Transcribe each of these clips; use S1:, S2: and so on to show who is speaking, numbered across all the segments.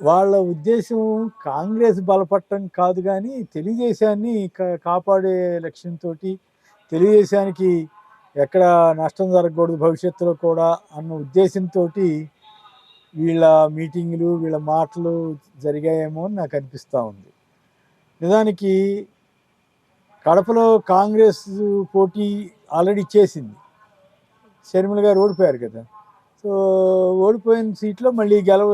S1: వాళ్ళ ఉద్దేశం కాంగ్రెస్ బలపడటం కాదు కానీ తెలుగుదేశాన్ని కాపాడే లక్ష్యంతో తెలుగుదేశానికి ఎక్కడ నష్టం జరగకూడదు భవిష్యత్తులో కూడా అన్న ఉద్దేశంతో వీళ్ళ మీటింగులు వీళ్ళ మాటలు జరిగాయేమో అని నాకు అనిపిస్తూ ఉంది. నిజానికి కడపలో కాంగ్రెస్ పోటీ ఆల్రెడీ చేసింది. షర్మిల గారు ఓడిపోయారు కదా. సో ఓడిపోయిన సీట్లో మళ్ళీ గెలవ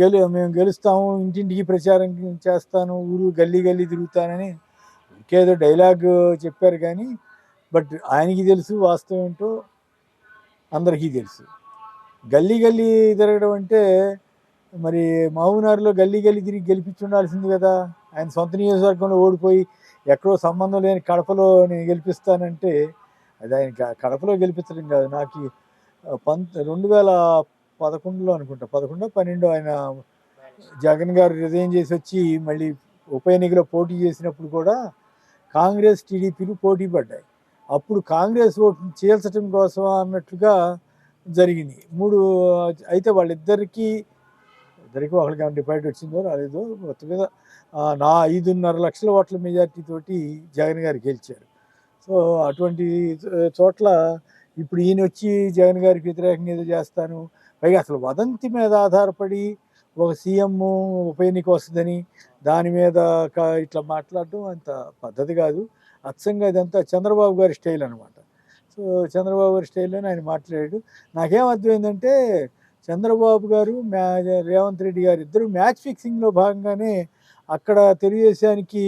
S1: గెలు మేము గెలుస్తాము ఇంటింటికి ప్రచారం చేస్తాను ఊరు గల్లీ గల్లీ తిరుగుతానని ఇంకేదో డైలాగ్ చెప్పారు కానీ బట్ ఆయనకి తెలుసు వాస్తవం ఏంటో అందరికీ తెలుసు. గల్లీ గల్లీ తిరగడం అంటే మరి మహబూబ్నగర్లో గల్లీ గల్లీ తిరిగి గెలిపించి ఉండాల్సింది కదా. ఆయన సొంత నియోజకవర్గంలో ఓడిపోయి ఎక్కడో సంబంధం లేని కడపలో నేను గెలిపిస్తానంటే అది ఆయన కడపలో గెలిపించడం కాదు. నాకు పంత రెండు వేల పదకొండులో అనుకుంటా. పదకొండో పన్నెండో ఆయన జగన్ గారు రిజైన్ చేసి వచ్చి మళ్ళీ ఉప ఎన్నికలో పోటీ చేసినప్పుడు కూడా కాంగ్రెస్ టీడీపీలు పోటీ పడ్డాయి. అప్పుడు కాంగ్రెస్ ఓటు చీల్చడం కోసం అన్నట్లుగా జరిగింది. మూడు అయితే వాళ్ళిద్దరికీ ఇద్దరికి ఒకరికి ఏమైనా డిపాజిట్ వచ్చిందో రాలేదో మొత్తం మీద నా ఐదున్నర లక్షల ఓట్ల మెజార్టీ తోటి జగన్ గారు గెలిచారు. సో అటువంటి చోట్ల ఇప్పుడు ఈయన వచ్చి జగన్ గారికి వ్యతిరేకంగా ఏదో చేస్తాను పైగా అసలు వదంతి మీద ఆధారపడి ఒక సీఎం ఉప ఎన్నిక వస్తుందని దాని మీద ఇట్లా మాట్లాడడం అంత పద్ధతి కాదు. అచ్చంగా ఇదంతా చంద్రబాబు గారి స్టైల్ అనమాట సో చంద్రబాబు గారి స్టైల్లోనే ఆయన మాట్లాడాడు. నాకేం అర్థమైందంటే చంద్రబాబు గారు మ్యా రేవంత్ రెడ్డి గారు ఇద్దరు మ్యాచ్ ఫిక్సింగ్లో భాగంగానే అక్కడ తెలుగుదేశానికి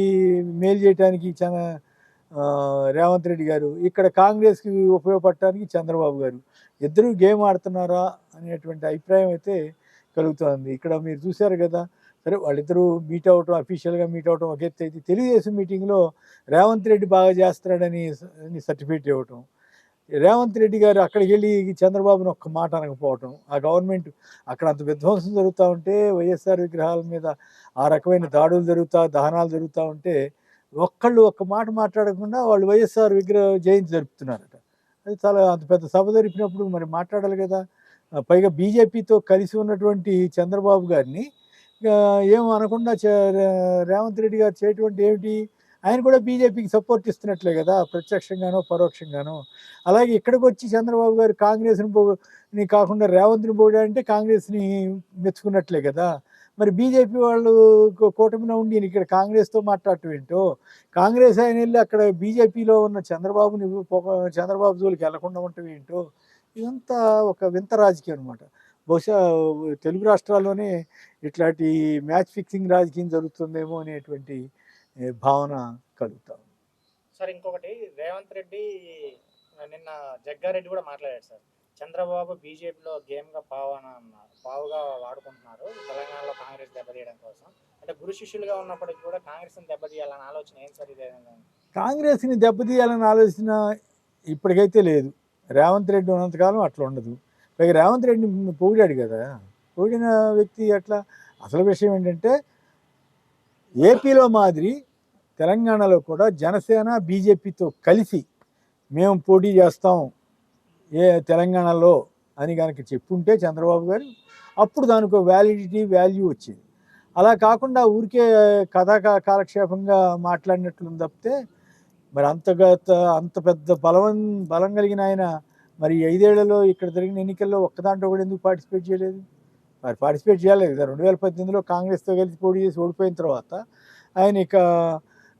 S1: మేలు చేయడానికి చన రేవంత్ రెడ్డి గారు ఇక్కడ కాంగ్రెస్కి ఉపయోగపడటానికి చంద్రబాబు గారు. ఇద్దరు గేమ్ ఆడుతున్నారా అనేటువంటి అభిప్రాయం అయితే కలుగుతుంది. ఇక్కడ మీరు చూశారు కదా సరే వాళ్ళిద్దరూ మీట్ అవటం అఫీషియల్గా మీట్ అవటం ఒక ఎత్తు అయితే తెలుగుదేశం మీటింగ్లో రేవంత్ రెడ్డి బాగా చేస్తున్నాడని సర్టిఫికేట్ ఇవ్వటం రేవంత్ రెడ్డి గారు అక్కడికి వెళ్ళి చంద్రబాబుని ఒక్క మాట అనకపోవటం ఆ గవర్నమెంట్ అక్కడ అంత విధ్వంసం జరుగుతూ ఉంటే వైఎస్ఆర్ విగ్రహాల మీద ఆ రకమైన దాడులు జరుగుతా దహనాలు జరుగుతూ ఉంటే ఒక్కళ్ళు ఒక్క మాట మాట్లాడకుండా వాళ్ళు వైఎస్ఆర్ విగ్రహ జయంతి జరుపుతున్నారు. అది చాలా అంత పెద్ద సభ జరిపినప్పుడు మరి మాట్లాడాలి కదా. పైగా బీజేపీతో కలిసి ఉన్నటువంటి చంద్రబాబు గారిని ఆ, ఏం అనకుండా రేవంత్ రెడ్డి గారు చేయటువంటి ఏమిటి? ఆయన కూడా బీజేపీకి సపోర్ట్ ఇస్తున్నట్లే కదా ప్రత్యక్షంగానో పరోక్షంగానో. అలాగే ఇక్కడికి వచ్చి చంద్రబాబు గారు కాంగ్రెస్ని పో కాకుండా రేవంత్ని పోయాడంటే కాంగ్రెస్ని మెచ్చుకున్నట్లే కదా. మరి బీజేపీ వాళ్ళు కూటమిలో ఉండి ఇక్కడ కాంగ్రెస్తో మాట్లాడటం ఏంటో కాంగ్రెస్ ఆయన వెళ్ళి అక్కడ బీజేపీలో ఉన్న చంద్రబాబుని చంద్రబాబు జోలికి వెళ్ళకుండా ఉండటం ఏంటో ఇదంతా ఒక వింత రాజకీయం అనమాట బహుశా తెలుగు రాష్ట్రాల్లోనే ఇట్లాంటి మ్యాచ్ ఫిక్సింగ్ రాజకీయం జరుగుతుందేమో అనేటువంటి భావన కలుగుతాం
S2: సార్ ఇంకొకటి రేవంత్ రెడ్డి నిన్న జగ్గారెడ్డి కూడా మాట్లాడాడు సార్. చంద్రబాబు బీజేపీలో గేమ్గా పావన అన్నారు పావుగా వాడుకుంటున్నారు. తెలంగాణలో కాంగ్రెస్ దెబ్బతీయడం కోసం. అంటే గురు శిష్యులుగా ఉన్నప్పటికీ కూడా కాంగ్రెస్ని దెబ్బతీయాలన్న ఆలోచన ఏం సార్
S1: కాంగ్రెస్ని దెబ్బతీయాలన్న ఆలోచన ఇప్పటికైతే లేదు. రేవంత్ రెడ్డి ఉన్నంతకాలం అట్లా ఉండదు. పైగా రేవంత్ రెడ్డిని పొగిడాడు కదా. పొగిడిన వ్యక్తి అట్లా అసలు విషయం ఏంటంటే ఏపీలో మాదిరి తెలంగాణలో కూడా జనసేన బీజేపీతో కలిసి మేము పోటీ చేస్తాం. ఏ తెలంగాణలో అని కనుక చెప్పుంటే చంద్రబాబు గారు అప్పుడు దానికి వ్యాలిడిటీ వాల్యూ వచ్చింది. అలా కాకుండా ఊరికే కథా కాలక్షేపంగా మాట్లాడినట్లు తప్పితే మరి అంతగా అంత పెద్ద బలం బలం కలిగిన ఆయన మరి ఐదేళ్ళలో ఇక్కడ జరిగిన ఎన్నికల్లో ఒక్కదాంట్లో కూడా ఎందుకు పార్టిసిపేట్ చేయలేదు? మరి పార్టిసిపేట్ చేయలేదు. కదా రెండు వేల పద్దెనిమిదిలో కాంగ్రెస్తో కలిసి పోటీ చేసి ఓడిపోయిన తర్వాత ఆయన ఇక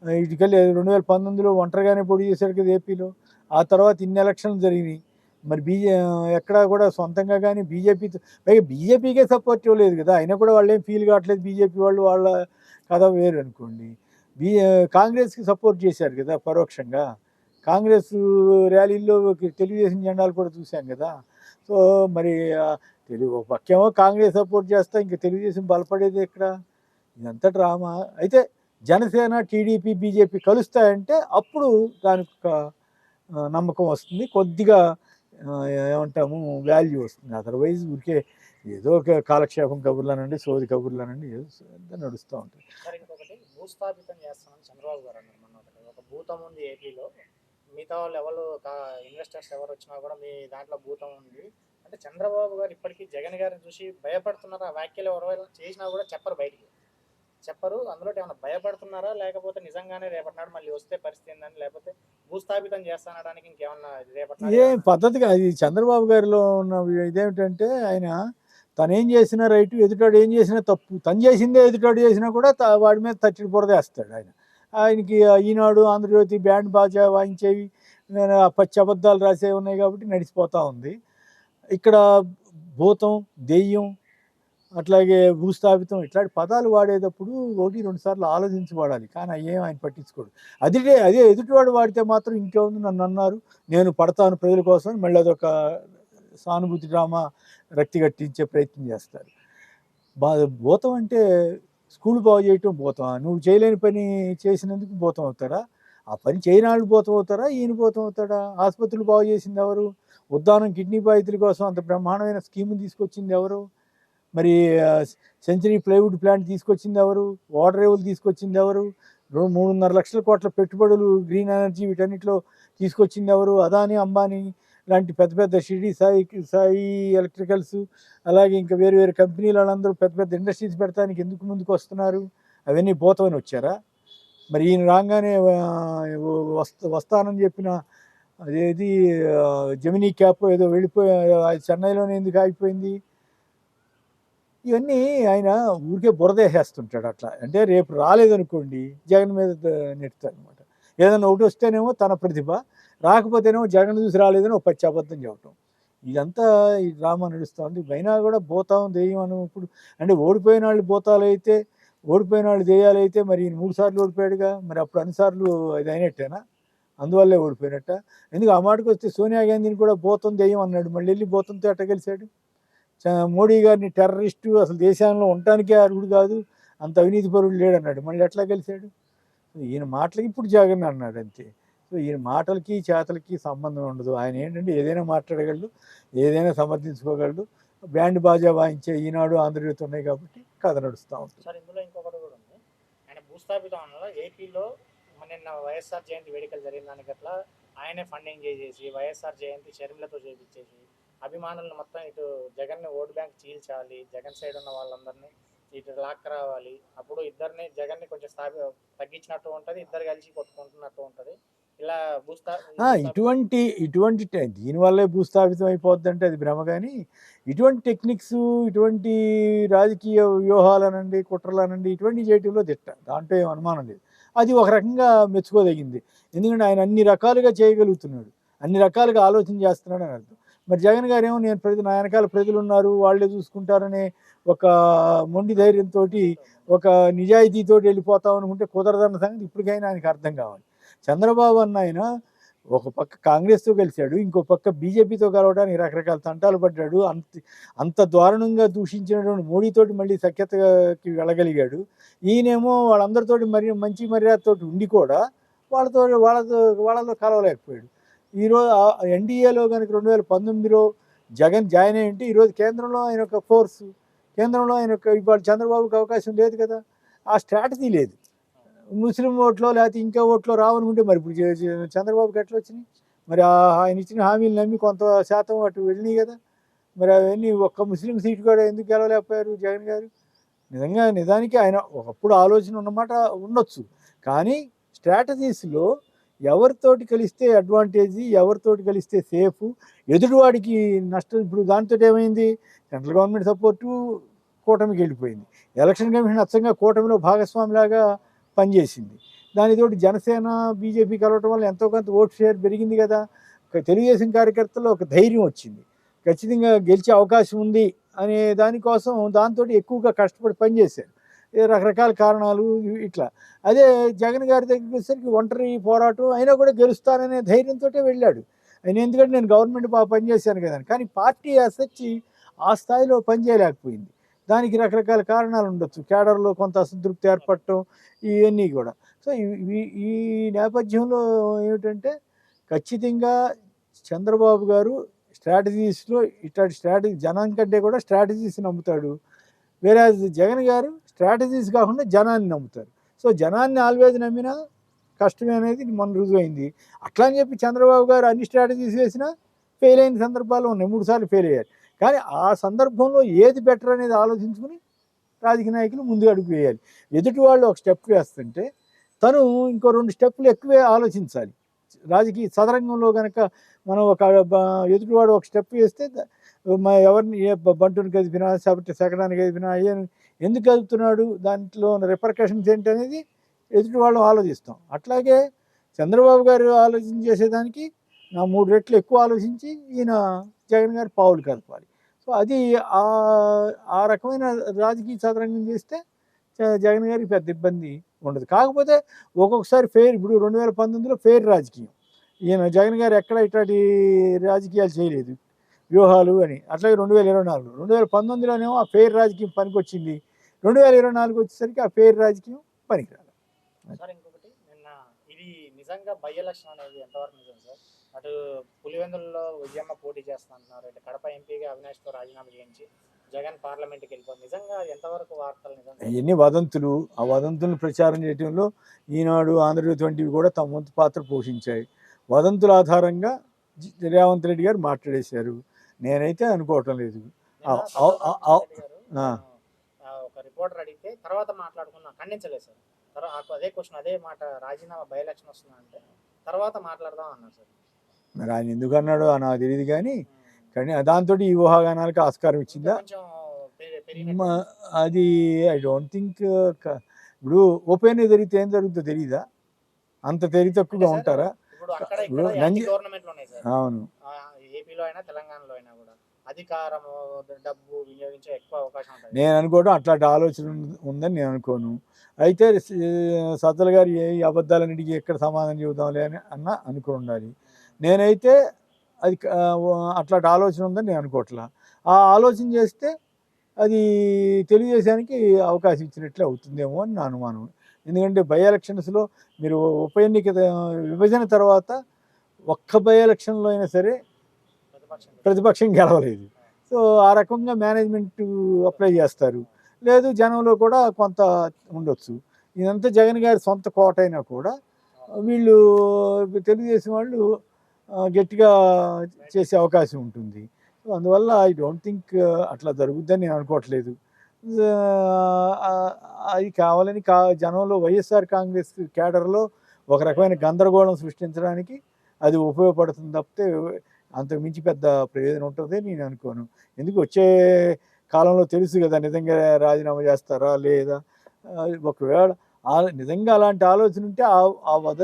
S1: ఇటుకెళ్ళి రెండు వేల పంతొమ్మిదిలో ఒంటరిగానే పోటీ చేశాడు కదా ఏపీలో. ఆ తర్వాత ఇన్ని ఎలక్షన్లు జరిగినాయి. మరి బీజే ఎక్కడా కూడా సొంతంగా కానీ బీజేపీతో పైగా బీజేపీకే సపోర్ట్ ఇవ్వలేదు కదా. అయినా కూడా వాళ్ళు ఏం ఫీల్ కావట్లేదు. బీజేపీ వాళ్ళు వాళ్ళ కథ వేరు అనుకోండి. బీ కాంగ్రెస్కి సపోర్ట్ చేశారు కదా పరోక్షంగా. కాంగ్రెస్ ర్యాలీల్లో తెలుగుదేశం జెండాలు కూడా చూశాం కదా. సో మరి తెలుగు పక్కేమో కాంగ్రెస్ సపోర్ట్ చేస్తా ఇంకా తెలుగుదేశం బలపడేది ఎక్కడ? ఇదంతా డ్రామా. అయితే జనసేన టీడీపీ బీజేపీ కలుస్తాయంటే అప్పుడు దానికి ఒక నమ్మకం వస్తుంది. కొద్దిగా ఏమంటాము వాల్యూ వస్తుంది. అదర్వైజ్ ఊరికే ఏదో ఒక కాలక్షేపం కబుర్లనండి సోది కబుర్లనండి ఏదో అంతా నడుస్తూ
S2: ఉంటుంది. భూస్థాపితం చేస్తామని చంద్రబాబు గారు అన్నారు మొన్న ఒక భూతం ఉంది ఏపీలో. మిగతా వాళ్ళు ఎవరు ఇన్వెస్టర్స్ ఎవరు వచ్చినా కూడా మీ దాంట్లో భూతం ఉంది. అంటే చంద్రబాబు గారు ఇప్పటికీ జగన్ గారిని చూసి భయపడుతున్నారు. ఆ వ్యాఖ్యలు ఎవరు చేసినా కూడా చెప్పరు బయటికి. చెప్పరు. అందులో ఏమైనా భయపడుతున్నారా? లేకపోతే నిజంగానే రేపటి నాడు మళ్ళీ వస్తే పరిస్థితి ఏందని? లేకపోతే భూస్థాపితం చేస్తానడానికి ఇంకేమన్నా రేపటి
S1: ఏ పద్ధతిగా అది చంద్రబాబు గారిలో ఉన్న ఇదేమిటంటే ఆయన తను ఏం చేసినా రైట్ ఎదుటాడు ఏం చేసినా తప్పు. తను చేసిందే ఎదుటాడు చేసినా కూడా వాడి మీద తచ్చిడి బురదేస్తాడు ఆయన. ఆయనకి ఈనాడు ఆంధ్రజ్యోతి బ్యాండ్ బాజా వాయించేవి నేను పచ్చి అబద్ధాలు రాసేవి ఉన్నాయి కాబట్టి నడిచిపోతూ ఉంది. ఇక్కడ భూతం దెయ్యం అట్లాగే భూస్థాపితం ఇట్లాంటి పదాలు వాడేటప్పుడు ఒకటి రెండు సార్లు ఆలోచించి వాడాలి. కానీ అవి ఏం ఆయన పట్టించుకోడు. అదే అదే ఎదుటివాడు వాడితే మాత్రం ఇంకేముంది నన్ను అన్నారు నేను పడతాను ప్రజల కోసం మళ్ళీ అదొక సానుభూతి డ్రామా రక్తి కట్టించే ప్రయత్నం చేస్తారు. బా భూతం అంటే స్కూల్ బాగు చేయటం భూతం. నువ్వు చేయలేని పని చేసినందుకు భూతం అవుతాడా ఆ పని చేయని వాళ్ళు భూతం అవుతారా? ఈయన భూతం అవుతాడా? ఆసుపత్రులు బాగు చేసింది ఎవరు? ఉద్దానం కిడ్నీ బాధితుల కోసం అంత బ్రహ్మాండమైన స్కీమ్ తీసుకొచ్చింది ఎవరు? మరి సెంచరీ ప్లైవుడ్ ప్లాంట్ తీసుకొచ్చింది ఎవరు? వాటర్ రేవులు తీసుకొచ్చింది ఎవరు? రెండు మూడున్నర లక్షల కోట్ల పెట్టుబడులు గ్రీన్ ఎనర్జీ వీటన్నిటిలో తీసుకొచ్చింది ఎవరు? అదాని అంబానీ లాంటి పెద్ద పెద్ద షిరిడీ సాయి సాయి ఎలక్ట్రికల్స్ అలాగే ఇంకా వేరు వేరు కంపెనీలు వాళ్ళందరూ పెద్ద పెద్ద ఇండస్ట్రీస్ పెడతానికి ఎందుకు ముందుకు వస్తున్నారు అవన్నీ పోతామని వచ్చారా? మరి ఈయన రాగానే వస్త వస్తానని చెప్పిన అదేది జమినీ క్యాప్ ఏదో వెళ్ళిపోయి అది చెన్నైలోనే ఎందుకు ఆగిపోయింది? ఇవన్నీ ఆయన ఊరికే బురదేసేస్తుంటాడు అట్లా. అంటే రేపు రాలేదనుకోండి జగన్ మీద నెట్టుతాడు అనమాట ఏదైనా ఒకటి వస్తేనేమో తన ప్రతిభ రాకపోతేనేమో జగన్ చూసి రాలేదని ఒక పచ్చి అబద్ధం చెప్పటం ఇదంతా ఈ డ్రామా నడుస్తుంది. పైన అయినా కూడా భూతం దెయ్యం అని ఇప్పుడు అంటే ఓడిపోయిన వాళ్ళు భూతాలు అయితే ఓడిపోయిన వాళ్ళు దెయ్యాలు అయితే మరి మూడు సార్లు ఓడిపోయాడుగా. మరి అప్పుడు అన్నిసార్లు అది అయినట్టేనా? అందువల్లే ఓడిపోయినట్ట. ఎందుకు ఆ మాటకు వస్తే సోనియా గాంధీని కూడా భూతం దెయ్యం అన్నాడు. మళ్ళీ వెళ్ళి భూతంతో ఎట్ట గెలిచాడు మోడీ గారిని టెర్రరిస్టు అసలు దేశంలో ఉండటానికే అర్హుడు కాదు. అంత అవినీతి పరుడు లేడన్నాడు. మళ్ళీ ఎట్లా గెలిచాడు? ఈయన మాటలకి ఇప్పుడు జగన్ అన్నాడు అంతే. సో ఈయన మాటలకి చేతలకి సంబంధం ఉండదు. ఆయన ఏంటంటే ఏదైనా మాట్లాడగలడు ఏదైనా సమర్థించుకోగలడు. బ్యాండ్ బాజా వాయించే ఈనాడు ఆంధ్రజ్యోతి ఉన్నాయి కాబట్టి కథ నడుస్తూ ఉంటుంది
S2: సార్ ఇందులో ఇంకొకటి కూడా ఉంది. ఆయన భూస్థాపితం ఏపీలో నిన్న వైఎస్ఆర్ జయంతి వేడుకలు జరిగిన దానికి అట్లా ఆయనే ఫండింగ్ చేసేసి వైఎస్ఆర్ జయంతి షర్మిలతో చేపించేసి అభిమానులను మొత్తం ఇటు జగన్ ఓటు బ్యాంక్ చీల్చాలి జగన్ సైడ్ ఉన్న వాళ్ళందరినీ ఇటు లాక్ రావాలి. అప్పుడు ఇద్దరిని జగన్ని కొంచెం స్థాపి తగ్గించినట్టు ఉంటుంది ఇద్దరు కలిసి కొట్టుకుంటున్నట్టు ఉంటుంది. ఇలా భూస్థా
S1: ఇటువంటి ఇటువంటి దీనివల్లే భూస్థాపితం అయిపోద్ది అంటే అది భ్రమ కానీ ఇటువంటి టెక్నిక్స్ ఇటువంటి రాజకీయ వ్యూహాలనండి కుట్రలనండి ఇటువంటి చేయటంలో తిట్ట దాంట్లో ఏం అనుమానం లేదు. అది ఒక రకంగా మెచ్చుకోదగింది. ఎందుకంటే ఆయన అన్ని రకాలుగా చేయగలుగుతున్నాడు. అన్ని రకాలుగా ఆలోచన చేస్తున్నాడు అని అర్థం. మరి జగన్ గారు ఏమో నేను ప్రజలు నా వెనకాల ప్రజలు ఉన్నారు వాళ్ళే చూసుకుంటారనే ఒక మొండి ధైర్యంతో ఒక నిజాయితీతో వెళ్ళిపోతాం అనుకుంటే కుదరదన్న సంగతి ఇప్పటికైనా ఆయనకు అర్థం కావాలి. చంద్రబాబు అన్న ఆయన ఒక పక్క కాంగ్రెస్తో కలిశాడు ఇంకో పక్క బీజేపీతో కలవడానికి రకరకాల తంటాలు పడ్డాడు అంత అంత దారుణంగా దూషించినటువంటి మోడీతోటి మళ్ళీ సఖ్యతకి వెళ్ళగలిగాడు. ఈయనేమో వాళ్ళందరితోటి మరి మంచి మర్యాదతోటి ఉండి కూడా వాళ్ళతో వాళ్ళతో వాళ్ళతో కలవలేకపోయాడు. ఈరోజు ఎన్డీఏలో కనుక రెండు వేల పంతొమ్మిదిలో జగన్ జాయిన్ అయ్యి ఉంటే ఈరోజు కేంద్రంలో ఆయన ఒక ఫోర్స్ కేంద్రంలో ఆయన ఒక ఇవాళ చంద్రబాబుకి అవకాశం లేదు కదా. ఆ స్ట్రాటజీ లేదు. ముస్లిం ఓట్లో లేకపోతే ఇంకా ఓట్లో రావనుకుంటే మరి ఇప్పుడు చంద్రబాబుకి ఎట్లా వచ్చినాయి? మరి ఆయన ఇచ్చిన హామీలు నమ్మి కొంత శాతం అటు వెళ్ళినాయి కదా. మరి అవన్నీ ఒక్క ముస్లిం సీటు కూడా ఎందుకు గెలవలేకపోయారు జగన్ గారు? నిజంగా నిజానికి ఆయన ఒకప్పుడు ఆలోచన ఉన్నమాట ఉండొచ్చు. కానీ స్ట్రాటజీస్లో ఎవరితోటి కలిస్తే అడ్వాంటేజ్ ఎవరితోటి కలిస్తే సేఫ్ ఎదుటివాడికి నష్టం ఇప్పుడు దాంతో ఏమైంది? సెంట్రల్ గవర్నమెంట్ సపోర్టు కూటమికి వెళ్ళిపోయింది. ఎలక్షన్ కమిషన్ అచ్చంగా కూటమిలో భాగస్వామిలాగా పనిచేసింది. దానితోటి జనసేన బీజేపీ కలవటం వల్ల ఎంతో కొంత ఓట్ షేర్ పెరిగింది కదా. తెలుగుదేశం కార్యకర్తల్లో ఒక ధైర్యం వచ్చింది. ఖచ్చితంగా గెలిచే అవకాశం ఉంది అనే దానికోసం దాంతో ఎక్కువగా కష్టపడి పనిచేశారు. రకరకాల కారణాలు ఇట్లా. అదే జగన్ గారి దగ్గరికి వచ్చేసరికి ఒంటరి పోరాటం అయినా కూడా గెలుస్తాననే ధైర్యంతో వెళ్ళాడు. ఆయన ఎందుకంటే నేను గవర్నమెంట్ బాగా పనిచేశాను కదా అని. కానీ పార్టీ అసచ్చి ఆ స్థాయిలో పనిచేయలేకపోయింది. దానికి రకరకాల కారణాలు ఉండొచ్చు. కేడర్లో కొంత అసంతృప్తి ఏర్పడటం ఇవన్నీ కూడా. సో ఈ నేపథ్యంలో ఏమిటంటే ఖచ్చితంగా చంద్రబాబు గారు స్ట్రాటజీస్లో ఇట్లాంటి స్ట్రాటజీ జనం కంటే కూడా స్ట్రాటజీస్ నమ్ముతాడు. వేరే జగన్ గారు స్ట్రాటజీస్ కాకుండా జనాన్ని నమ్ముతారు. సో జనాన్ని ఆల్వేజ్ నమ్మినా కష్టమే అనేది మన రుజువైంది. అట్లా అని చెప్పి చంద్రబాబు గారు అన్ని స్ట్రాటజీస్ వేసినా ఫెయిల్ అయిన సందర్భాలు ఉన్నాయి. మూడు సార్లు ఫెయిల్ అయ్యారు. కానీ ఆ సందర్భంలో ఏది బెటర్ అనేది ఆలోచించుకుని రాజకీయ నాయకులు ముందు అడుగు వేయాలి. ఎదుటి వాళ్ళు ఒక స్టెప్ వేస్తుంటే తను ఇంకో రెండు స్టెప్పులు ఎక్కువే ఆలోచించాలి. రాజకీయ సదరంగంలో కనుక మనం ఒక ఎదుటివాడు ఒక స్టెప్ వేస్తే ఎవరిని ఏ బంటుని కదిపినా లేకపోతే శకటాన్ని కదిపినా అయ్యని ఎందుకు కదుపుతున్నాడు దాంట్లో రిపర్కషన్స్ ఏంటి అనేది ఎదుటి వాళ్ళు ఆలోచిస్తాం. అట్లాగే చంద్రబాబు గారు ఆలోచన చేసేదానికి నా మూడు రెట్లు ఎక్కువ ఆలోచించి ఈయన జగన్ గారు పావులు కలపాలి. సో అది ఆ ఆ రకమైన రాజకీయ చదరంగం చేస్తే జగన్ గారికి పెద్ద ఇబ్బంది ఉండదు. కాకపోతే ఒక్కొక్కసారి ఫెయిర్ ఇప్పుడు రెండు వేల పంతొమ్మిదిలో ఫెయిర్ రాజకీయం. ఈయన జగన్ గారు ఎక్కడ ఇట్లాంటి రాజకీయాలు చేయలేదు. వ్యూహాలు అని. అట్లాగే రెండు వేల ఇరవై నాలుగు రెండు వేల పంతొమ్మిదిలోనేమో ఆ ఫెయిర్ రాజకీయం పనికొచ్చింది. రెండు వేల ఇరవై నాలుగు వచ్చేసరికి ఆ ఫెయిర్ రాజకీయం పనికిరాలి
S2: సార్ ఇంకొకటి నిన్న ఇది నిజంగా బై ఎలక్షన్ అనేది ఎంతవరకు నిజం సార్? అటు పులివెందులలో విజయమ్మ పోటీ చేస్తా అంటున్నారు ఇటు కడప ఎంపీగా అవినాష్తో రాజీనామా చేయించి జగన్ పార్లమెంట్కి వెళ్ళిపోతుంది నిజంగా ఎంతవరకు వార్తలు నిజం సార్?
S1: ఎన్ని వదంతులు. ఆ వదంతులను ప్రచారం చేయడంలో ఈనాడు ఆంధ్రజ్యోతి వంటివి కూడా తమ వంతు పాత్ర పోషించాయి. వదంతుల ఆధారంగా రేవంత్ రెడ్డి గారు మాట్లాడేశారు. నేనైతే అనుకోవటం లేదు.
S2: రిపోర్టర్ అడిగితే తర్వాత మాట్లాడుకున్నా ఖండించలేదు సార్. తర్వాత అదే క్వశ్చన్ అదే మాట రాజీనామా బై ఎలక్షన్ వస్తుందా అంటే తర్వాత మాట్లాడదాం అన్నారు సార్.
S1: మరి ఆయన ఎందుకు అన్నాడో నాకు తెలియదు కానీ కానీ దాంతో ఈ ఊహాగానాలకు ఆస్కారం ఇచ్చిందా? అది ఐ డోంట్ థింక్ ఇప్పుడు ఓపెన్ జరిగితే ఏం జరుగుతుందో తెలియదా అంత తెలివి తక్కువగా ఉంటారా? అవును.
S2: ఏపీలో అయినా తెలంగాణలో అయినా కూడా. అధికారం డబ్బు వినియోగించే ఎక్కువ అవకాశం ఉంటుంది.
S1: నేను అనుకోవడం అట్లాంటి ఆలోచన ఉందని నేను అనుకోను. అయితే సత్తల గారు ఏ అబద్ధాలన్నిటికీ ఎక్కడ సమాధానం చెబుదాంలే అని అన్న అనుకుని ఉండాలి. నేనైతే అది అట్లాంటి ఆలోచన ఉందని నేను అనుకోవట్లా. ఆ ఆలోచన చేస్తే అది తెలుగుదేశానికి అవకాశం ఇచ్చినట్లే అవుతుందేమో అని నా అనుమానం. ఎందుకంటే బై ఎలక్షన్స్లో మీరు ఉప ఎన్నిక విభజన తర్వాత ఒక్క బై ఎలక్షన్లో అయినా సరే
S2: ప్రతిపక్షం
S1: గెలవలేదు. సో ఆ రకంగా మేనేజ్మెంట్ అప్లై చేస్తారు. లేదు జనంలో కూడా కొంత ఉండొచ్చు. ఇదంతా జగన్ గారి సొంత కోట అయినా కూడా వీళ్ళు తెలుగుదేశం వాళ్ళు గట్టిగా చేసే అవకాశం ఉంటుంది. సో అందువల్ల ఐ డోంట్ థింక్ అట్లా జరుగుద్దని నేను అనుకోవట్లేదు. అది కావాలని కా జనంలో వైఎస్ఆర్ కాంగ్రెస్ కేడర్లో ఒక రకమైన గందరగోళం సృష్టించడానికి అది ఉపయోగపడుతుంది తప్పితే అంతకు మించి పెద్ద ప్రయోజనం ఉంటుంది నేను అనుకోను. ఎందుకు వచ్చే కాలంలో తెలుసు కదా నిజంగా రాజీనామా చేస్తారా లేదా? ఒకవేళ నిజంగా అలాంటి ఆలోచన ఉంటే ఆ వద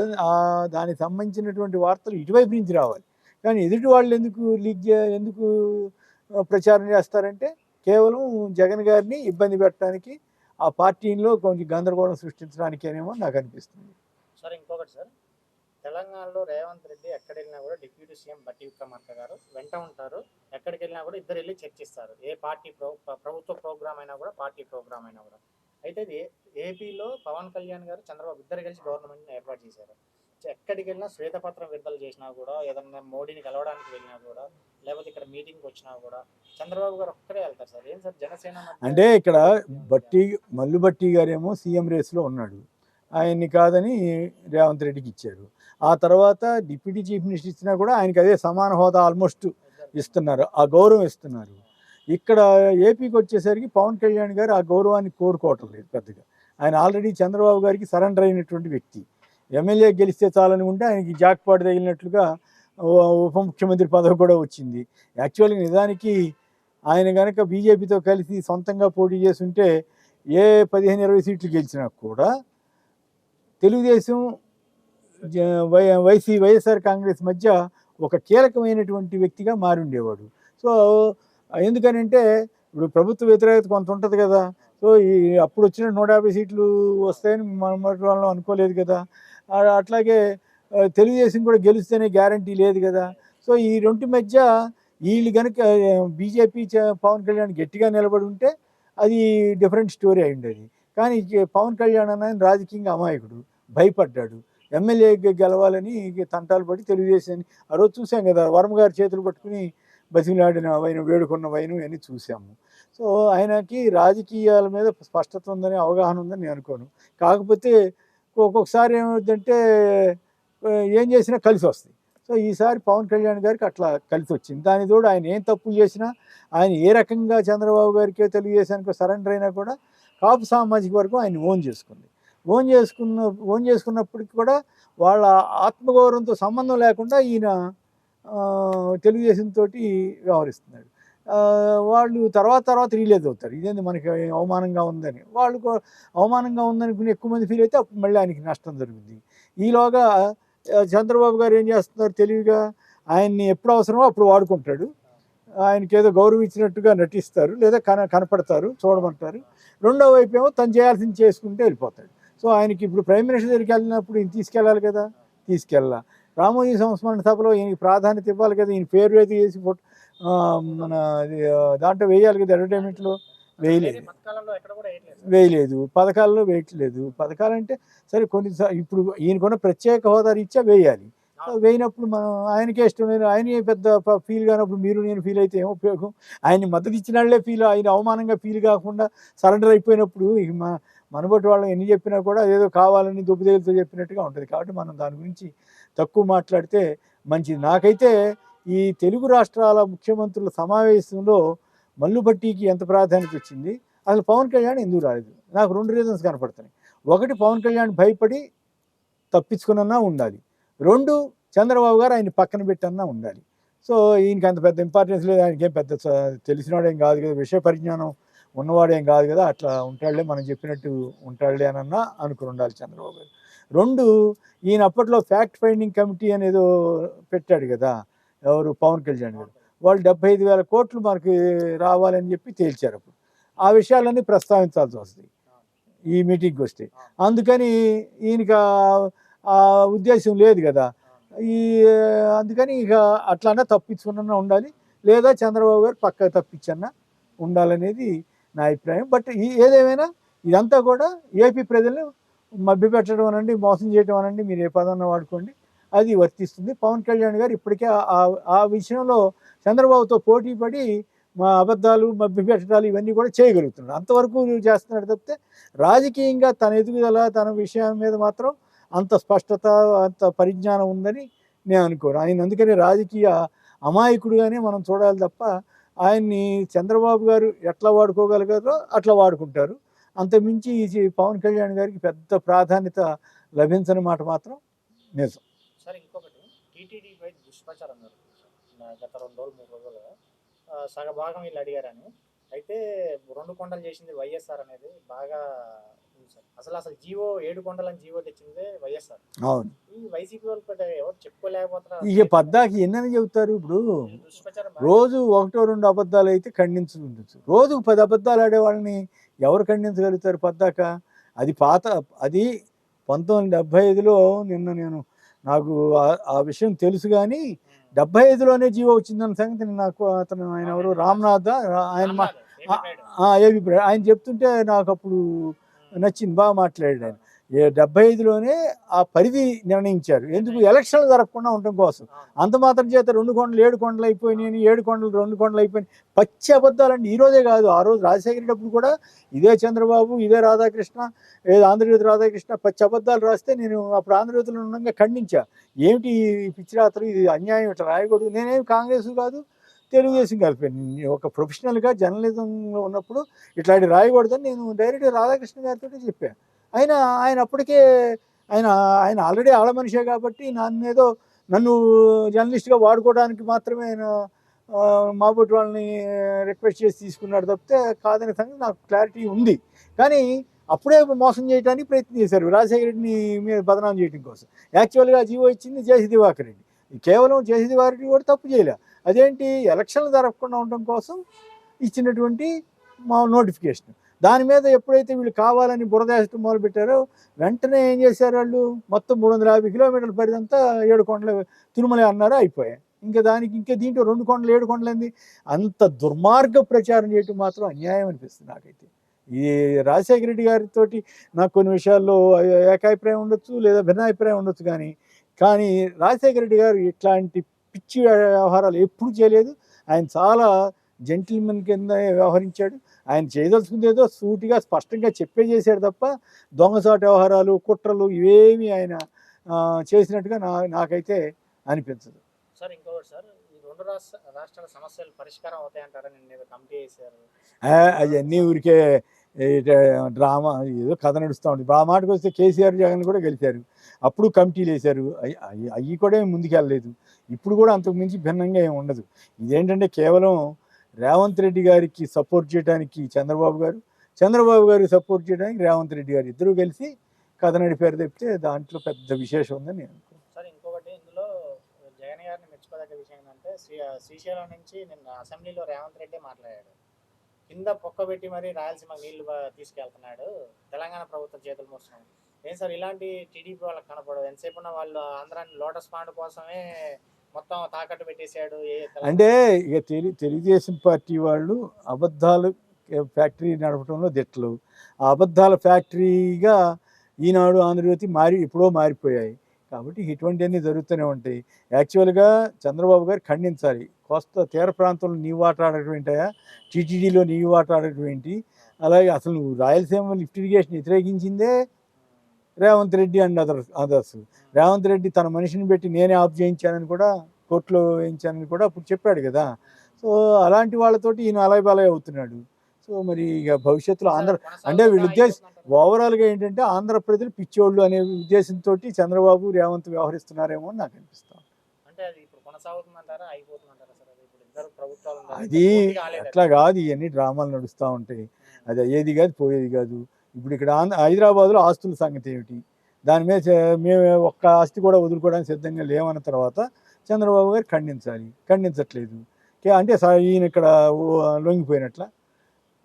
S1: దానికి సంబంధించినటువంటి వార్తలు ఇటువైపు నుంచి రావాలి. కానీ ఎదుటి వాళ్ళు ఎందుకు లీక్ ఎందుకు ప్రచారం చేస్తారంటే కేవలం జగన్ గారిని ఇబ్బంది పెట్టడానికి ఆ పార్టీలో కొంచెం గందరగోళం సృష్టించడానికేనేమో నాకు అనిపిస్తుంది.
S2: సార్ ఇంకొకటి సార్. తెలంగాణలో రేవంత్ రెడ్డి ఎక్కడ వెళ్ళినా కూడా డిప్యూటీ సీఎం బట్టి విక్రమార్క గారు వెంట ఉంటారు. ఎక్కడికి వెళ్ళినా కూడా ఇద్దరు వెళ్ళి చర్చిస్తారు ఏ పార్టీ ప్రో ప్రభుత్వ ప్రోగ్రామ్ అయినా కూడా పార్టీ ప్రోగ్రామ్ అయినా కూడా. అయితే ఇది ఏపీలో పవన్ కళ్యాణ్ గారు చంద్రబాబు ఇద్దరు కలిసి గవర్నమెంట్ని ఏర్పాటు చేశారు. ఎక్కడికి వెళ్ళినా శ్వేతపత్రం విడుదల చేసినా కూడా ఏదన్నా మోడీని కలవడానికి వెళ్ళినా కూడా లేకపోతే ఇక్కడ మీటింగ్కి వచ్చినా కూడా చంద్రబాబు గారు ఒక్కడే వెళ్తారు సార్. ఏం సార్ జనసేన
S1: అంటే ఇక్కడ బట్టి మల్లు బట్టి గారేమో సీఎం రేస్లో ఉన్నాడు. ఆయన్ని కాదని రేవంత్ రెడ్డికి ఇచ్చారు. ఆ తర్వాత డిప్యూటీ చీఫ్ మినిస్టర్ ఇచ్చినా కూడా ఆయనకి అదే సమాన హోదా ఆల్మోస్ట్ ఇస్తున్నారు. ఆ గౌరవం ఇస్తున్నారు. ఇక్కడ ఏపీకి వచ్చేసరికి పవన్ కళ్యాణ్ గారు ఆ గౌరవాన్ని కోరుకోవటం లేదు పెద్దగా. ఆయన ఆల్రెడీ చంద్రబాబు గారికి సరెండర్ అయినటువంటి వ్యక్తి. ఎమ్మెల్యే గెలిస్తే చాలని ఉంటే ఆయనకి జాక్పాట్ తగిలినట్లుగా ఉప ముఖ్యమంత్రి పదవి కూడా వచ్చింది. యాక్చువల్గా నిజానికి ఆయన కనుక బీజేపీతో కలిసి సొంతంగా పోటీ చేసి ఉంటే ఏ పదిహేను ఇరవై సీట్లు గెలిచినా కూడా Telugu Desam Y YC YSR Congress మధ్య ఒక కీలకమైనటువంటి వ్యక్తిగా మారుండేవాడు. సో ఎందుకనంటే ఇప్పుడు ప్రభుత్వ వ్యతిరేకత కొంత ఉంటుంది కదా. సో ఈ అప్పుడు వచ్చిన నూట యాభై సీట్లు వస్తాయని మన మొదటి వాళ్ళం అనుకోలేదు కదా. అట్లాగే తెలుగుదేశం కూడా గెలుస్తేనే గ్యారంటీ లేదు కదా. సో ఈ రెండు మధ్య వీళ్ళు కనుక బీజేపీ పవన్ కళ్యాణ్ గట్టిగా నిలబడి ఉంటే అది డిఫరెంట్ స్టోరీ అయి ఉండేది. కానీ పవన్ కళ్యాణ్ అన్నది రాజకీయంగా అమాయకుడు. భయపడ్డాడు. ఎమ్మెల్యే గెలవాలని తంటాలు పడి తెలుగుదేశాన్ని ఆ రోజు చూసాం కదా వర్మగారి చేతులు పట్టుకుని బతిమిలాడిన వైను వేడుకున్న వైను అని చూసాము. సో ఆయనకి రాజకీయాల మీద స్పష్టత ఉందని అవగాహన ఉందని నేను అనుకోను. కాకపోతే ఒక్కొక్కసారి ఏమవుతుందంటే ఏం చేసినా కలిసి వస్తాయి. సో ఈసారి పవన్ కళ్యాణ్ గారికి అట్లా కలిసి వచ్చింది. దాని తోడు ఆయన ఏం తప్పు చేసినా ఆయన ఏ రకంగా చంద్రబాబు గారికి తెలుగుదేశానికి సరెండర్ అయినా కూడా కాపు సామాజిక వర్గం ఆయన ఓన్ చేసుకుంది. ఓన్ చేసుకున్న ఓన్ చేసుకున్నప్పటికి కూడా వాళ్ళ ఆత్మగౌరవంతో సంబంధం లేకుండా ఈయన ఆ, తెలుగుదేశంతో వ్యవహరిస్తున్నాడు. వాళ్ళు తర్వాత తర్వాత రిలీజ్ అవుతారు. ఇదేంది మనకి అవమానంగా ఉందని. వాళ్ళు అవమానంగా ఉందనుకుని ఎక్కువ మంది ఫీల్ అయితే అప్పుడు మళ్ళీ ఆయనకి నష్టం జరుగుతుంది ఈలోగా చంద్రబాబు గారు ఏం చేస్తున్నారు తెలివిగా? ఆయన్ని ఎప్పుడు అవసరమో అప్పుడు వాడుకుంటాడు. ఆయనకి ఏదో గౌరవం ఇచ్చినట్టుగా నటిస్తారు లేదా కన కనపడతారు చూడమంటారు. రెండో వైపు ఏమో తను చేయాల్సింది చేసుకుంటే వెళ్ళిపోతాడు. సో ఆయనకి ఇప్పుడు ప్రైమ్ మినిస్టర్ దగ్గరికి వెళ్ళినప్పుడు ఈయన తీసుకెళ్ళాలి కదా? తీసుకెళ్ళా. రామోజీ సంస్మరణ సభలో ఈయనకి ప్రాధాన్యత ఇవ్వాలి కదా? ఈయన పేరు అయితే చేసి ఫోటో మన దాంట్లో వేయాలి కదా అడ్వర్టైజ్మెంట్లో వేయలేదు. వేయలేదు. పథకాల్లో వేయట్లేదు. పథకాలు అంటే సరే కొన్ని ఇప్పుడు ఈయనకున్న ప్రత్యేక హోదా రీత్యా వేయాలి. వేయినప్పుడు మనం ఆయనకే ఇష్టం లేదు ఆయన పెద్ద ఫీల్ కానప్పుడు మీరు నేను ఫీల్ అయితే ఏం ఉపయోగం? ఆయన్ని మద్దతు ఇచ్చిన వాళ్ళే ఫీల్ ఆయన అవమానంగా ఫీల్ కాకుండా సరెండర్ అయిపోయినప్పుడు ఇక మనబట్టి వాళ్ళు ఎన్ని చెప్పినా కూడా ఏదో కావాలని దుబ్బదేలతో చెప్పినట్టుగా ఉంటుంది. కాబట్టి మనం దాని గురించి తక్కువ మాట్లాడితే మంచిది. నాకైతే ఈ తెలుగు రాష్ట్రాల ముఖ్యమంత్రుల సమావేశంలో మల్లుబట్టికి ఎంత ప్రాధాన్యత వచ్చింది? అసలు పవన్ కళ్యాణ్ ఎందుకు రాలేదు? నాకు రెండు రీజన్స్ కనపడుతున్నాయి. ఒకటి పవన్ కళ్యాణ్ భయపడి తప్పించుకున్నా ఉండాలి. రెండు చంద్రబాబు గారు ఆయన పక్కన పెట్టన్నా ఉండాలి. సో ఈయనకి అంత పెద్ద ఇంపార్టెన్స్ లేదు. ఆయనకి ఏం పెద్ద చ- తెలిసినవాడేం కాదు కదా. విషయ పరిజ్ఞానం ఉన్నవాడేం కాదు కదా అట్లా ఉంటాడులే మనం చెప్పినట్టు ఉంటాడులే అనన్నా అనుకుని ఉండాలి చంద్రబాబు గారు. రెండు ఈయన అప్పట్లో ఫ్యాక్ట్ ఫైండింగ్ కమిటీ అనేదో పెట్టాడు కదా ఎవరు? పవన్ కళ్యాణ్ గారు. వాళ్ళు డెబ్బై ఐదు వేల కోట్లు మనకి రావాలని చెప్పి తేల్చారు అప్పుడు. ఆ విషయాలన్నీ ప్రస్తావించాల్సి వస్తుంది ఈ మీటింగ్కి వస్తే. అందుకని ఈయనకి ఆ- ఉద్దేశం లేదు కదా. ఈ అందుకని ఇక అట్లన్నా తప్పించుకున్న ఉండాలి. లేదా చంద్రబాబు గారు పక్కకు తప్పించన్నా ఉండాలనేది నా అభిప్రాయం. బట్ ఈ ఏదేమైనా ఇదంతా కూడా ఏపీ ప్రజలను మభ్యపెట్టడం అనండి మోసం చేయడం అనండి మీరు ఏ పదాన్ని వాడుకోండి అది వర్తిస్తుంది. పవన్ కళ్యాణ్ గారు ఇప్పటికే ఆ- ఆ విషయంలో చంద్రబాబుతో పోటీ పడి మా అబద్ధాలు మభ్యపెట్టడాలు ఇవన్నీ కూడా చేయగలుగుతున్నాడు అంతవరకు చేస్తున్నాడు తప్పితే రాజకీయంగా తన ఎదుగుదల తన విషయం మీద మాత్రం అంత స్పష్టత అంత పరిజ్ఞానం ఉందని నేను అనుకోను. ఆయన అందుకని రాజకీయ అమాయకుడుగానే మనం చూడాలి తప్ప ఆయన్ని చంద్రబాబు గారు ఎట్లా వాడుకోగలిగారో అట్లా వాడుకుంటారు. అంతమించి ఈ పవన్ కళ్యాణ్ గారికి పెద్ద ప్రాధాన్యత లభించని మాట మాత్రం నిజం.
S2: సార్ ఇంకొకటి టీటీడీ పై దుష్ప్రచారం గత రెండు రోజులు మూడు సగభాగం వీళ్ళు అడిగారని. అయితే రెండు కొండలు చేసింది వైఎస్ఆర్ అనేది బాగా అసలు అసలు జీవో ఏడు కొండలని జీవో తెచ్చిందే వైఎస్ఆర్.
S1: అవును.
S2: ఈ వైసీపీ ఎవరు చెప్పుకోలేకపోతున్నారు?
S1: ఇక పద్దాకి ఎన్నని చెబుతారు ఇప్పుడు? రోజు ఒకటో రెండు అబద్ధాలు అయితే ఖండించుకుండొచ్చు రోజు పది అబద్ధాలు ఆడే వాళ్ళని ఎవరు ఖండించగలుగుతారు పద్దాక? అది పాత అది పంతొమ్మిది డెబ్భై ఐదులో నిన్న నేను నాకు ఆ- విషయం తెలుసు కానీ డెబ్బై ఐదులోనే జీవో వచ్చిందన్న సంగతి నాకు అతను ఆయన ఎవరు? రామ్నాథ్ ఆయన మా. ఏబి ఆయన చెప్తుంటే నాకు అప్పుడు నచ్చింది బాగా మాట్లాడాడు ఆయన. ఏ డెబ్బై ఐదులోనే ఆ పరిధి నిర్ణయించారు. ఎందుకు? ఎలక్షన్లు జరగకుండా ఉండటం కోసం. అంత మాత్రం చేత రెండు కొండలు ఏడు కొండలు అయిపోయినాయి ఏడు కొండలు రెండు కొండలు అయిపోయినాయి పచ్చి అబద్ధాలండి. ఈ రోజే కాదు. ఆ రోజు రాజశేఖర రెడ్డి అప్పుడు కూడా ఇదే చంద్రబాబు ఇదే రాధాకృష్ణ ఏదో ఆంధ్రజ్యోతి రాధాకృష్ణ పచ్చి అబద్ధాలు రాస్తే నేను అప్పుడు ఆంధ్రజ్యోతిలో ఉండగా ఖండించా. ఏమిటి ఈ పిచ్చి రాత్రి? ఇది అన్యాయం ఇట్లా రాయకూడదు. నేనేం కాంగ్రెస్ కాదు తెలుగుదేశం కలిపాను ఒక ప్రొఫెషనల్గా జర్నలిజంలో ఉన్నప్పుడు ఇట్లాంటి రాయకూడదని నేను డైరెక్ట్గా రాధాకృష్ణ గారితో చెప్పాను. ఆయన ఆయన అప్పటికే ఆయన ఆయన ఆల్రెడీ ఆడ మనిషే కాబట్టి నన్ను ఏదో నన్ను జర్నలిస్ట్గా వాడుకోవడానికి మాత్రమే ఆయన మాబోటి వాళ్ళని రిక్వెస్ట్ చేసి తీసుకున్నాడు తప్పితే కాదనే సంగతి నాకు క్లారిటీ ఉంది. కానీ అప్పుడే మోసం చేయడానికి ప్రయత్నం చేశారు రాజశేఖర రెడ్డిని మీద బదనాం చేయడం కోసం. యాక్చువల్గా జీవో ఇచ్చింది జేసీ దివాకర్ రెడ్డి. కేవలం జేసీ దివాకర్ రెడ్డి కూడా తప్పు చేయలే. అదేంటి? ఎలక్షన్లు జరగకుండా ఉండడం కోసం ఇచ్చినటువంటి మా నోటిఫికేషన్. దాని మీద ఎప్పుడైతే వీళ్ళు కావాలని బురదేశం మొదలుపెట్టారో వెంటనే ఏం చేశారు వాళ్ళు? మొత్తం మూడు వందల యాభై కిలోమీటర్ల పరిధంతా ఏడు కొండలు తిరుమల అన్నారు అయిపోయాయి. ఇంకా దానికి ఇంకా దీంట్లో రెండు కొండలు ఏడు కొండలు ఏంది? అంత దుర్మార్గ ప్రచారం చేయటం మాత్రం అన్యాయం అనిపిస్తుంది నాకైతే. ఈ రాజశేఖర రెడ్డి గారితో నాకు కొన్ని విషయాల్లో ఏకాభిప్రాయం ఉండొచ్చు లేదా భిన్నాభిప్రాయం ఉండొచ్చు కానీ కానీ రాజశేఖర రెడ్డి గారు ఇట్లాంటి పిచ్చి వ్యవహారాలు ఎప్పుడు చేయలేదు. ఆయన చాలా జెంటిల్మెన్ కింద వ్యవహరించాడు. ఆయన చేయదలుచుకుంది ఏదో సూటిగా స్పష్టంగా చెప్పే చేశాడు తప్ప దొంగసాటు వ్యవహారాలు కుట్రలు ఇవేమి ఆయన చేసినట్టుగా నా నాకైతే అనిపించదు.
S2: సార్ ఇంకొకటి సార్ ఈ రెండు రాష్ట్ర రాష్ట్రాల సమస్యలు పరిష్కారం అవుతాయంటారా? నిన్న కమిటీ వేశారు.
S1: అవన్నీ ఊరికే డ్రామా ఏదో కథ నడుస్తూ ఉంటుంది ఆ మాటకు వస్తే కేసీఆర్ జగన్ కూడా గెలిచారు. అప్పుడు కమిటీలు వేశారు. అవి అవి కూడా ఏం ముందుకెళ్ళలేదు ఇప్పుడు కూడా అంతకు మించి భిన్నంగా ఏమి ఉండదు. ఇదేంటంటే కేవలం రేవంత్ రెడ్డి గారికి సపోర్ట్ చేయడానికి చంద్రబాబు గారు చంద్రబాబు గారు సపోర్ట్ చేయడానికి రేవంత్ రెడ్డి గారు ఇద్దరు కలిసి కథ నడిపారు తప్పితే దాంట్లో పెద్ద విశేషం ఉందని నేను
S2: ఇంకొకటి ఇందులో జగన్ గారిని మెచ్చుకోదగ్గ విషయం ఏంటంటే శ్రీశైలం నుంచి నిన్న అసెంబ్లీలో రేవంత్ రెడ్డి మాట్లాడాడు. కింద పొక్క పెట్టి మరి రాయలసీమ నీళ్ళు తీసుకెళ్తున్నాడు. తెలంగాణ ప్రభుత్వం చేతులు మోస్తున్నాడు ఏం సార్ ఇలాంటి టీడీపీ వాళ్ళకి కనపడదు. ఎంతసేపు వాళ్ళు ఆంధ్రాని లోటస్ పాండ్ కోసమే మొత్తం తాకట్టు పెట్టేశాడు
S1: అంటే ఇక తెలి తెలుగుదేశం పార్టీ వాళ్ళు అబద్ధాలు ఫ్యాక్టరీ నడపడంలో దిట్టలు ఆ అబద్ధాల ఫ్యాక్టరీగా ఈనాడు ఆంధ్రజ్యోతి మారి ఎప్పుడో మారిపోయాయి. కాబట్టి ఇటువంటివన్నీ జరుగుతూనే ఉంటాయి. యాక్చువల్గా చంద్రబాబు గారు ఖండించాలి. కోస్తా తీర ప్రాంతంలో నీ వాటర్ ఆడటం ఏంటయా టీటీడీలో నీ వాటర్ ఆడటం ఏంటి? అలాగే అసలు నువ్వు Rayalaseema lift irrigation వ్యతిరేకించిందే Revanth Reddy and other others. Revanth Reddy తన మనిషిని పెట్టి నేనే ఆఫ్ చేయించానని కూడా కోర్టులో వేయించానని కూడా అప్పుడు చెప్పాడు కదా. సో అలాంటి వాళ్ళతోటి ఈయన అలాయ్ బాలయ్ అవుతున్నాడు. సో మరి ఇక భవిష్యత్తులో ఆంధ్ర అంటే వీళ్ళ ఉద్దేశం-? ఓవరాల్గా ఏంటంటే ఆంధ్ర ప్రజలు పిచ్చోళ్ళు అనే ఉద్దేశంతో చంద్రబాబు రేవంత్ వ్యవహరిస్తున్నారేమో అని నాకు అనిపిస్తాం
S2: అంటే అది ఇప్పుడు కొనసాగుతుందంటారా? అయిపోతుందంటారా? సార్ అది.
S1: అట్లా కాదు ఇవన్నీ డ్రామాలు నడుస్తూ ఉంటాయి. అది అయ్యేది కాదు పోయేది కాదు. ఇప్పుడు ఇక్కడ హైదరాబాద్లో ఆస్తుల సంగతి ఏమిటి? దాని మీద మేము ఒక్క ఆస్తి కూడా వదులుకోవడానికి సిద్ధంగా లేవన్న తర్వాత చంద్రబాబు గారు ఖండించాలి. ఖండించట్లేదు. అంటే ఈయన ఇక్కడ లొంగిపోయినట్ల.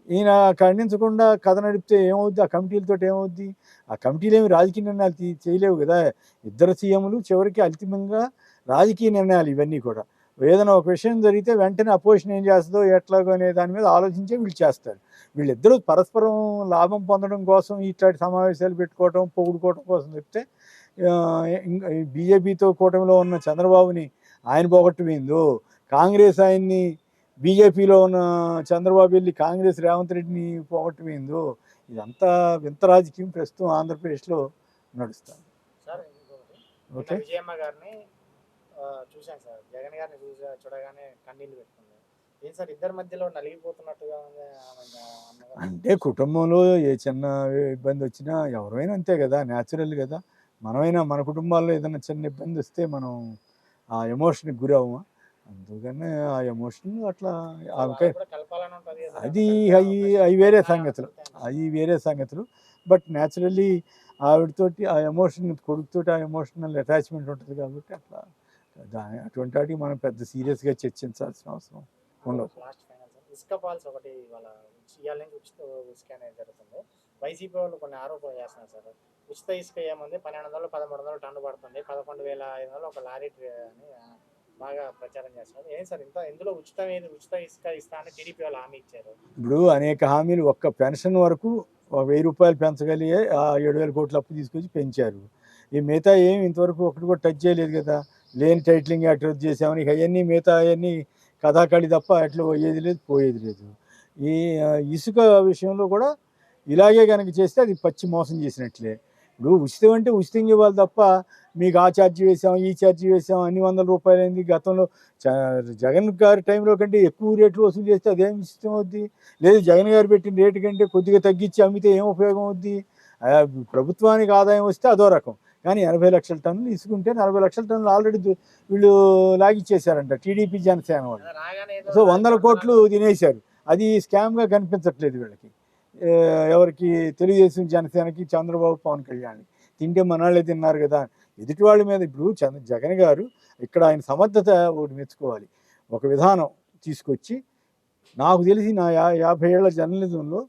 S1: ఈయన ఖండించకుండా కథ నడిపితే ఏమవుద్ది? ఆ కమిటీలతో ఏమవుద్ది? ఆ కమిటీలు ఏమి రాజకీయ నిర్ణయాలు చేయలేవు కదా. ఇద్దరు సీఎంలు చివరికి అంతిమంగా రాజకీయ నిర్ణయాలు ఇవన్నీ కూడా. ఏదైనా ఒక విషయం జరిగితే వెంటనే అపోజిషన్ ఏం చేస్తుందో ఎట్లాగో అనే దాని మీద ఆలోచించే వీళ్ళు చేస్తారు. వీళ్ళిద్దరూ పరస్పరం లాభం పొందడం కోసం ఇట్లాంటి సమావేశాలు పెట్టుకోవటం పొగుడుకోవటం కోసం చెప్తే బీజేపీతో కూటమిలో ఉన్న చంద్రబాబుని ఆయన పోగొట్టుపోయిందో కాంగ్రెస్ ఆయన్ని బీజేపీలో ఉన్న చంద్రబాబు వెళ్ళి కాంగ్రెస్ రేవంత్ రెడ్డిని పోగొట్టుపోయిందో ఇదంతా వింత రాజకీయం. ప్రస్తుతం ఆంధ్రప్రదేశ్లో
S2: ఇంకొకటి.
S1: ఓకే.
S2: విజయమ్మ గారిని చూశాను సార్ జగన్ గారిని చూసా చూడగానే కన్నీళ్ళు పెట్టుకుంది ఏం సార్ ఇద్దరి మధ్యలో నలిగిపోతున్నట్టుగా.
S1: అంటే కుటుంబంలో ఏ చిన్న ఇబ్బంది వచ్చినా ఎవరైనా అంతే కదా న్యాచురల్ కదా మనమైనా మన కుటుంబాల్లో ఏదైనా చిన్న ఇబ్బంది వస్తే మనం ఆ ఎమోషన్కి గురి అవ్వమా అందుకని ఆ ఎమోషన్ అట్లా ఆమెకే. అది అవి అవి వేరే? సంగతులు. అవి వేరే సంగతులు బట్ న్యాచురల్లీ ఆవిడతోటి ఆ ఎమోషన్ కొడుకుతోటి ఆ ఎమోషనల్ అటాచ్మెంట్ ఉంటుంది కాబట్టి అట్లా దాని అటువంటి వాటికి మనం పెద్ద సీరియస్గా చర్చించాల్సిన అవసరం ఉండదు.
S2: ఇసుక పాల్స్ ఒకటి వాళ్ళ ఇవాళ నుంచి ఉచిత ఇసుక అనేది జరుగుతుంది. వైసీపీ వాళ్ళు కొన్ని ఆరోపణలు చేస్తున్నారు సార్. ఉచిత ఇసుక ఏముంది? పన్నెండు వందలు పదమూడు వందలు టన్ను పడుతుంది. పదకొండు వేల ఐదు వందలు ఒక లారీ అని బాగా ప్రచారం చేస్తున్నారు. ఏం సార్ ఇంత ఇందులో ఉచితం ఏది? ఉచిత ఇసుక ఇస్తా అని టీడీపీ వాళ్ళు హామీ ఇచ్చారు.
S1: ఇప్పుడు అనేక హామీలు ఒక్క పెన్షన్ వరకు వెయ్యి రూపాయలు పెంచగలిగే ఆ ఏడు వేల కోట్ల అప్పు తీసుకొచ్చి పెంచారు. ఈ మిగతా ఏమి ఇంతవరకు ఒకటి కూడా టచ్ చేయలేదు కదా. లేని టైటిలింగ్ అటు చేసామని ఇక అవన్నీ మిగతా అవన్నీ కథాకళి తప్ప అట్లా పోయేది లేదు పోయేది లేదు. ఈ ఇసుక విషయంలో కూడా ఇలాగే కనుక చేస్తే అది పచ్చి మోసం చేసినట్లే. ఇప్పుడు ఉచితం అంటే ఉచితంగా ఇవ్వాలి తప్ప మీకు ఆ ఛార్జీ వేసాం ఈ ఛార్జీ వేసాం అన్ని వందల రూపాయలు అయింది. గతంలో జగన్ గారి టైంలో కంటే ఎక్కువ రేట్లు వసూలు చేస్తే అదేం ఇష్టం అవుద్ది? లేదు జగన్ గారు పెట్టిన రేటు కంటే కొద్దిగా తగ్గించి అమ్మితే ఏం ఉపయోగం అవుద్ది? ప్రభుత్వానికి ఆదాయం వస్తే అదో రకం. కానీ ఎనభై లక్షల టన్నులు ఇసుకుంటే నలభై లక్షల టన్నులు ఆల్రెడీ వీళ్ళు లాగిచ్చేశారంట టీడీపీ జనసేన వాళ్ళు. సో వందల కోట్లు తినేశారు. అది స్కామ్గా కనిపించట్లేదు వీళ్ళకి. ఎవరికి తెలుగుదేశం జనసేనకి చంద్రబాబు పవన్ కళ్యాణ్ తింటే మనాళ్ళే తిన్నారు కదా. ఎదుటి వాళ్ళ మీద ఇప్పుడు చంద్ర జగన్ గారు ఇక్కడ ఆయన సమర్థత ఒకటి మెచ్చుకోవాలి. ఒక విధానం తీసుకొచ్చి నాకు తెలిసి నా యా యాభై ఏళ్ళ జర్నలిజంలో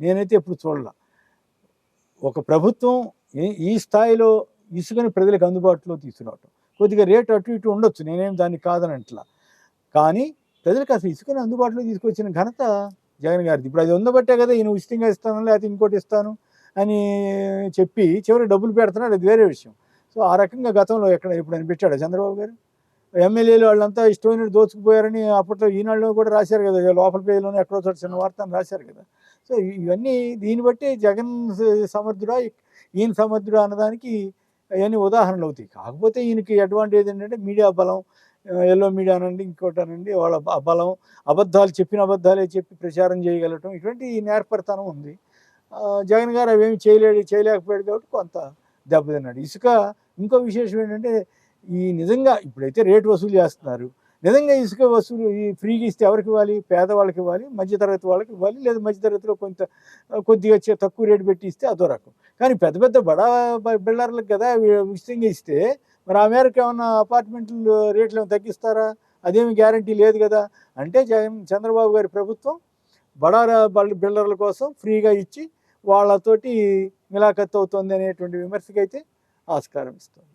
S1: నేనైతే ఎప్పుడు చూడాల. ఒక ప్రభుత్వం ఈ స్థాయిలో ఇసుకని ప్రజలకు అందుబాటులో తీసుకురావటం. కొద్దిగా రేటు అటు ఇటు ఉండొచ్చు నేనేం దాన్ని కాదనట్లా కానీ ప్రజలకు అసలు ఇసుకని అందుబాటులో తీసుకొచ్చిన ఘనత జగన్ గారిది. ఇప్పుడు అది ఉందబట్టే కదా ఈయన ఉచితంగా ఇస్తాను లేకపోతే ఇంకోటి ఇస్తాను అని చెప్పి చివరి డబ్బులు పెడుతున్నాడు అది వేరే విషయం. సో ఆ రకంగా గతంలో ఎక్కడ ఇప్పుడు పెట్టాడు చంద్రబాబు గారు? ఎమ్మెల్యేలు వాళ్ళంతా ఇష్టమైన దోచుకుపోయారని అప్పట్లో ఈనాడులో కూడా రాశారు కదా లోపల పేజీలోనే ఎక్కడో చోట చిన్న వార్త రాశారు కదా. సో ఇవన్నీ దీన్ని బట్టి జగన్ సమర్థుడా ఈయన సమర్థుడా అన్నదానికి అవన్నీ ఉదాహరణలు అవుతాయి. కాకపోతే ఈయనకి అడ్వాంటేజ్ ఏంటంటే మీడియా బలం ఎల్లో మీడియా అనండి ఇంకోటి అనండి వాళ్ళ బలం అబద్ధాలు చెప్పిన అబద్ధాలే చెప్పి ప్రచారం చేయగలటం ఇటువంటి నేర్పరితనం ఉంది. జగన్ గారు అవేమి చేయలేడు చేయలేకపోయాడు కాబట్టి కొంత దెబ్బతిన్నాడు. ఇసుక ఇంకో విశేషం ఏంటంటే ఈ నిజంగా ఇప్పుడైతే రేటు వసూలు చేస్తున్నారు. నిజంగా ఇసుక వసూలు ఈ ఫ్రీగా ఇస్తే ఎవరికి ఇవ్వాలి? పేదవాళ్ళకి ఇవ్వాలి? మధ్యతరగతి వాళ్ళకి ఇవ్వాలి? లేదా మధ్యతరగతిలో కొంత కొద్దిగా తక్కువ రేటు పెట్టి ఇస్తే అదో రకం. కానీ పెద్ద పెద్ద బడా బ- బిల్డర్లకు కదా ఉచితంగా ఇస్తే మరి ఆ మేరకు ఏమన్నా అపార్ట్మెంట్లు రేట్లు ఏమైనా తగ్గిస్తారా? అదేమి గ్యారంటీ లేదు కదా? అంటే జగన్ చంద్రబాబు గారి ప్రభుత్వం బడా బిల్డర్ల కోసం ఫ్రీగా ఇచ్చి వాళ్ళతోటి మిలాఖత్ అవుతుంది అనేటువంటి విమర్శకైతే ఆస్కారం ఇస్తుంది.